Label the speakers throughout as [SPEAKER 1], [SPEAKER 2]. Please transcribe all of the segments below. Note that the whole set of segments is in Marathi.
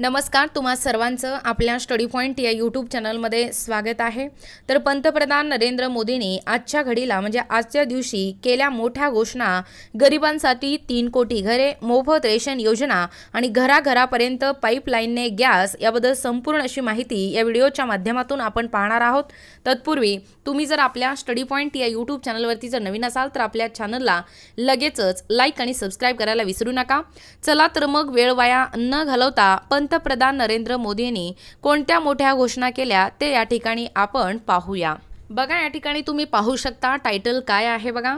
[SPEAKER 1] नमस्कार तुम्हा सर्वांचं आपल्या स्टडी पॉईंट या यूट्यूब चॅनलमध्ये स्वागत आहे. तर पंतप्रधान नरेंद्र मोदींनी आजच्या घडीला म्हणजे आजच्या दिवशी केल्या मोठ्या घोषणा गरिबांसाठी तीन कोटी घरे मोफत रेशन योजना आणि घराघरापर्यंत पाईपलाईनने गॅस याबद्दल संपूर्ण अशी माहिती या व्हिडिओच्या माध्यमातून आपण पाहणार आहोत. तत्पूर्वी तुम्ही जर आपल्या स्टडी पॉईंट या यूट्यूब चॅनलवरती जर नवीन असाल तर आपल्या चॅनलला लगेचच लाईक आणि सबस्क्राईब करायला विसरू नका. चला तर मग वेळ वाया न घालवता पंतप्रधान नरेंद्र मोदी यांनी कोणत्या मोठ्या घोषणा केल्या ते या ठिकाणी आपण पाहूया. बघा या ठिकाणी तुम्ही पाहू शकता टायटल काय आहे बघा.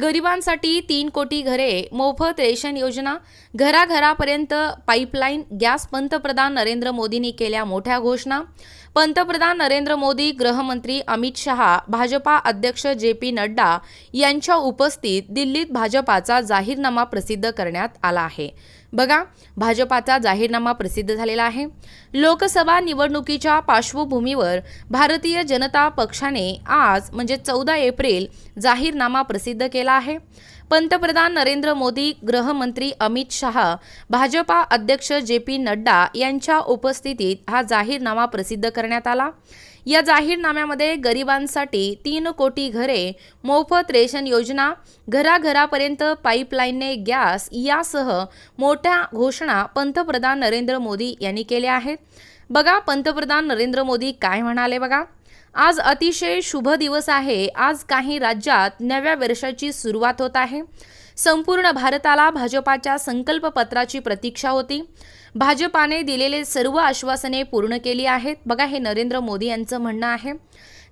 [SPEAKER 1] गरिबांसाठी तीन कोटी घरे मोफत रेशन योजना घराघरापर्यंत पाईपलाईन गॅस पंतप्रधान नरेंद्र मोदींनी केल्या मोठ्या घोषणा. पंतप्रधान नरेंद्र मोदी गृहमंत्री अमित शहा भाजपा अध्यक्ष जे पी नड्डा यांच्या उपस्थित दिल्लीत भाजपाचा जाहीरनामा प्रसिद्ध करण्यात आला आहे. बघा भाजपाचा जाहीरनामा प्रसिद्ध झालेला आहे. लोकसभा निवडणुकीच्या पार्श्वभूमीवर भारतीय जनता पक्षाने आज म्हणजे चौदा एप्रिल जाहीरनामा प्रसिद्ध केला आहे. पंतप्रधान नरेंद्र मोदी गृहमंत्री अमित शहा भाजपा अध्यक्ष जे पी नड्डा यांच्या उपस्थितीत हा जाहीरनामा प्रसिद्ध करण्यात आला. या जाहीरनाम्यामध्ये गरिबांसाठी तीन कोटी घरे मोफत रेशन योजना घराघरापर्यंत पाईपलाईनने गॅस यासह मोठ्या घोषणा पंतप्रधान नरेंद्र मोदी यांनी केल्या आहेत. बघा पंतप्रधान नरेंद्र मोदी काय म्हणाले बघा. आज अतिशय शुभ दिवस आहे. आज काही राज्यात नव्या वर्षाची सुरुवात होत आहे. संपूर्ण भारताला भाजपाच्या संकल्पपत्राची प्रतीक्षा होती. भाजपाने दिलेले सर्व आश्वासने पूर्ण केली आहेत. बघा हे नरेंद्र मोदी यांचं म्हणणं आहे.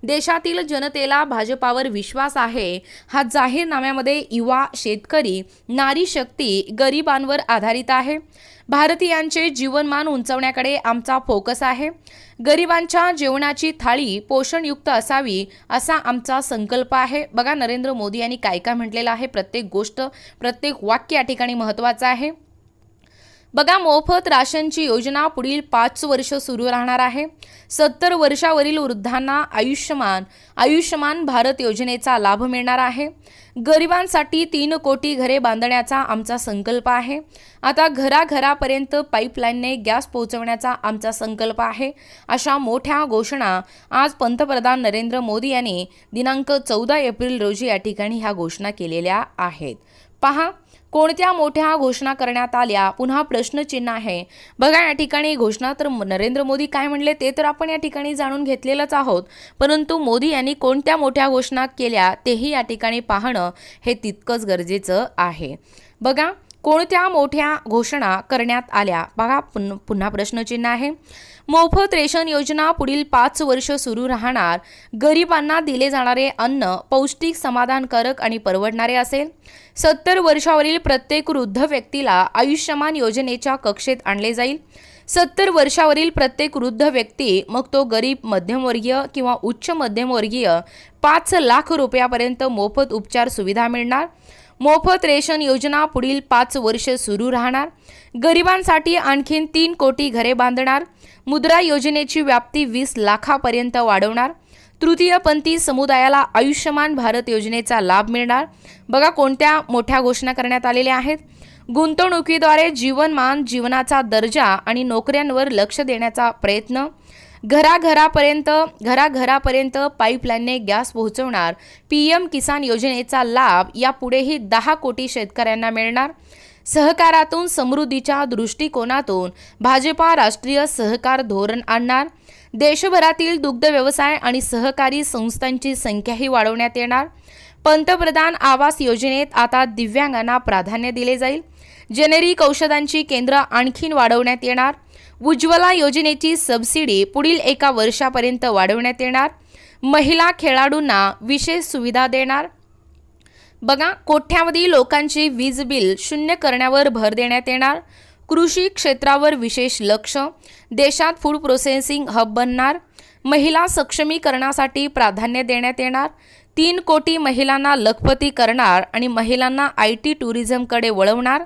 [SPEAKER 1] देशातील जनतेला भाजपावर विश्वास आहे. हा जाहीरनाम्यामध्ये युवा शेतकरी नारी शक्ती गरिबांवर आधारित आहे. भारतीयांचे जीवनमान उंचवण्याकडे आमचा फोकस आहे. गरिबांच्या जेवणाची थाळी पोषणयुक्त असावी असा आमचा संकल्प आहे. बघा नरेंद्र मोदी यांनी काय काय म्हटलेलं आहे? प्रत्येक गोष्ट प्रत्येक वाक्य या ठिकाणी महत्त्वाचं आहे. बघा मोफत राशनची योजना पुढील पाच वर्ष सुरू राहणार आहे. सत्तर वर्षावरील वृद्धांना आयुष्यमान आयुष्यमान भारत योजनेचा लाभ मिळणार आहे. गरिबांसाठी तीन कोटी घरे बांधण्याचा आमचा संकल्प आहे. आता घराघरापर्यंत पाईपलाईनने गॅस पोहोचवण्याचा आमचा संकल्प आहे. अशा मोठ्या घोषणा आज पंतप्रधान नरेंद्र मोदी यांनी दिनांक चौदा एप्रिल रोजी या ठिकाणी ह्या घोषणा केलेल्या आहेत. पहा कोणत्या मोठ्या घोषणा करण्यात आल्या? पुन्हा प्रश्नचिन्ह आहे. बघा या ठिकाणी घोषणा तर नरेंद्र मोदी काय म्हणले ते तर आपण या ठिकाणी जाणून घेतलेलंच आहोत. परंतु मोदी यांनी कोणत्या मोठ्या घोषणा केल्या तेही या ठिकाणी पाहणं हे तितकंच गरजेचं आहे. बघा कोणत्या मोठ्या घोषणा करण्यात आल्या? बघा पुन पुन्हा प्रश्नचिन्ह आहे. मोफत रेशन योजना पुढील पाच वर्ष सुरू राहणार. गरिबांना दिले जाणारे अन्न पौष्टिक समाधानकारक आणि परवडणारे असेल. सत्तर वर्षावरील प्रत्येक वृद्ध व्यक्तीला आयुष्यमान योजनेच्या कक्षेत आणले जाईल. सत्तर वर्षावरील प्रत्येक वृद्ध व्यक्ती मग तो गरीब मध्यमवर्गीय किंवा उच्च मध्यमवर्गीय पाच लाख रुपयापर्यंत मोफत उपचार सुविधा मिळणार. मोफत रेशन योजना पुढील पाच वर्ष सुरू राहणार. गरिबांसाठी आणखीन तीन कोटी घरे बांधणार. मुद्रा योजनेची व्याप्ती वीस लाखापर्यंत वाढवणार. तृतीयपंथी समुदायाला आयुष्यमान भारत योजनेचा लाभ मिळणार. बघा कोणत्या मोठ्या घोषणा करण्यात आलेल्या आहेत. गुंतवणुकीद्वारे जीवनमान जीवनाचा दर्जा आणि नोकऱ्यांवर लक्ष देण्याचा प्रयत्न. घराघरापर्यंत घराघरापर्यंत पाईपलाईनने गॅस पोहोचवणार. पी एम किसान योजनेचा लाभ यापुढेही दहा कोटी शेतकऱ्यांना मिळणार. सहकारातून समृद्धीच्या दृष्टिकोनातून भाजपा राष्ट्रीय सहकार धोरण आणणार. देशभरातील दुग्ध व्यवसाय आणि सहकारी संस्थांची संख्याही वाढवण्यात येणार. पंतप्रधान आवास योजनेत आता दिव्यांगांना प्राधान्य दिले जाईल. जेनेरिक औषधांची केंद्र आणखीन वाढवण्यात येणार. उज्ज्वला योजनेची सबसिडी पुढील एका वर्षापर्यंत वाढवण्यात येणार. महिला खेळाडूंना विशेष सुविधा देणार. बघा कोठ्यावधी लोकांची वीज बिल शून्य करण्यावर भर देण्यात येणार. कृषी क्षेत्रावर विशेष लक्ष. देशात फूड प्रोसेसिंग हब बनणार. महिला सक्षमीकरणासाठी प्राधान्य देण्यात येणार. तीन कोटी महिलांना लखपती करणार आणि महिलांना आय टी टुरिझमकडे वळवणार.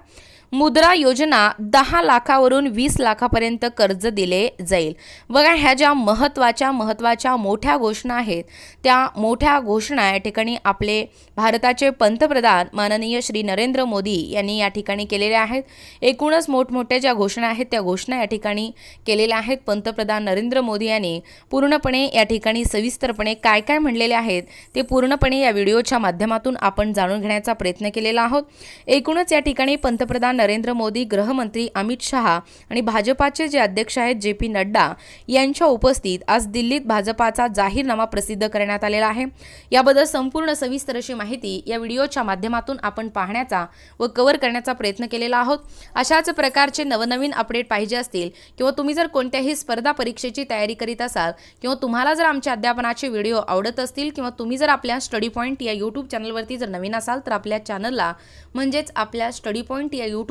[SPEAKER 1] मुद्रा योजना दहा लाखावरून वीस लाखापर्यंत कर्ज दिले जाईल. बघा ह्या ज्या महत्त्वाच्या महत्त्वाच्या मोठ्या घोषणा आहेत त्या मोठ्या घोषणा या ठिकाणी आपले भारताचे पंतप्रधान माननीय श्री नरेंद्र मोदी यांनी या ठिकाणी केलेल्या आहेत. एकूणच मोठमोठ्या ज्या घोषणा आहेत त्या घोषणा या ठिकाणी केलेल्या आहेत. पंतप्रधान नरेंद्र मोदी यांनी पूर्णपणे या ठिकाणी सविस्तरपणे काय काय म्हणलेले आहेत ते पूर्णपणे या व्हिडिओच्या माध्यमातून आपण जाणून घेण्याचा प्रयत्न केलेला आहोत. एकूणच या ठिकाणी पंतप्रधान नरेंद्र मोदी गृहमंत्री अमित शहा आणि भाजपाचे जे अध्यक्ष आहेत जे पी नड्डा यांच्या उपस्थित आज दिल्लीत भाजपाचा जाहीरनामा प्रसिद्ध करण्यात आलेला आहे. याबद्दल संपूर्ण सविस्तर अशी माहिती या व्हिडिओच्या माध्यमातून आपण पाहण्याचा व कव्हर करण्याचा प्रयत्न केलेला आहोत. अशाच प्रकारचे नवनवीन अपडेट पाहिजे असतील किंवा तुम्ही जर कोणत्याही स्पर्धा परीक्षेची तयारी करीत असाल किंवा तुम्हाला जर आमच्या अध्यापनाचे व्हिडिओ आवडत असतील किंवा तुम्ही जर आपल्या स्टडी पॉईंट या यूट्यूब चॅनलवरती जर नवीन असाल तर आपल्या चॅनलला म्हणजेच आपल्या स्टडी पॉईंट या यूट्यूब